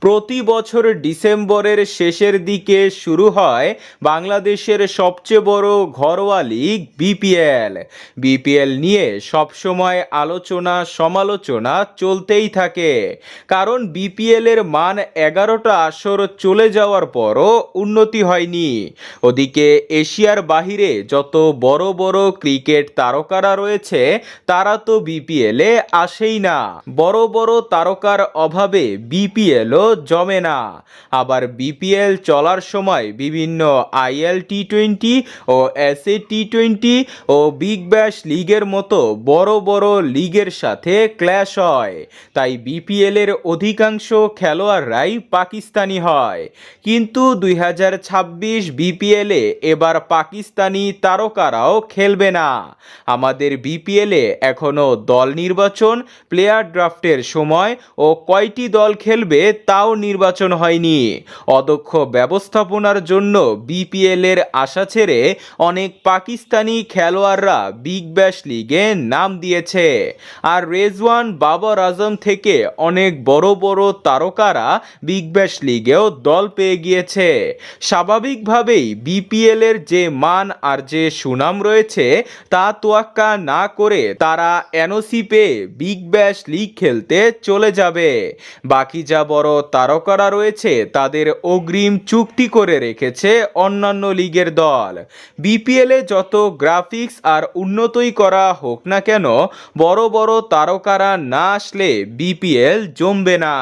প্রতি বছর ডিসেম্বরের শেষের দিকে শুরু হয় বাংলাদেশের সবচেয়ে বড় ঘরোয়া লিগ বিপিএল। বিপিএল নিয়ে সবসময় আলোচনা, সমালোচনা চলতেই থাকে। কারণ বিপিএল এর মান এগারোটা আসর চলে যাওয়ার পরও উন্নতি হয়নি। ওদিকে এশিয়ার বাহিরে যত বড় বড় ক্রিকেট তারকারা রয়েছে, তারা তো বিপিএলে আসেই না। বড় বড় তারকার অভাবে বিপিএলও জমে না। আবার বিপিএল চলার সময় বিভিন্ন আইএল টি টোয়েন্টি ও এস এ টি টোয়েন্টি ও বিগ ব্যাশ লিগের মতো বড় বড় লিগের সাথে ক্ল্যাশ হয়। তাই বিপিএল এর অধিকাংশ খেলোয়াড়রাই পাকিস্তানি হয়। কিন্তু দুই হাজার ছাব্বিশ বিপিএলে এবার পাকিস্তানি তারকারাও খেলবে না। আমাদের বিপিএলে এখনও দল নির্বাচন প্লেয়ার ড্রাফটের সময় ও কয়টি দল খেলবে তাও নির্বাচন হয়নি। অদক্ষ ব্যবস্থাপনার জন্য বিপিএল এর আশা ছেড়ে অনেক পাকিস্তানি খেলোয়াড়রা বিগ ব্যাশ লিগে নাম দিয়েছে। আর রেজওয়ান বাবর আজম থেকে অনেক বড় বড় তারকারা বিগ ব্যাশ লিগেও দল পেয়ে গিয়েছে। স্বাভাবিকভাবেই বিপিএল এর যে মান আর যে সুনাম রয়েছে, তা তোয়াক্কা না করে তারা এনওসি পেয়ে বিগ ব্যাশ লিগ খেলতে চলে যাবে। বাকি যা বড় তারকারা রয়েছে, তাদের অগ্রিম চুক্তি করে রেখেছে অন্যান্য লিগের দল। বিপিএলে যত গ্রাফিক্স আর উন্নতই করা হোক না কেন, বড় বড় তারকারা না আসলে বিপিএল জমবে না।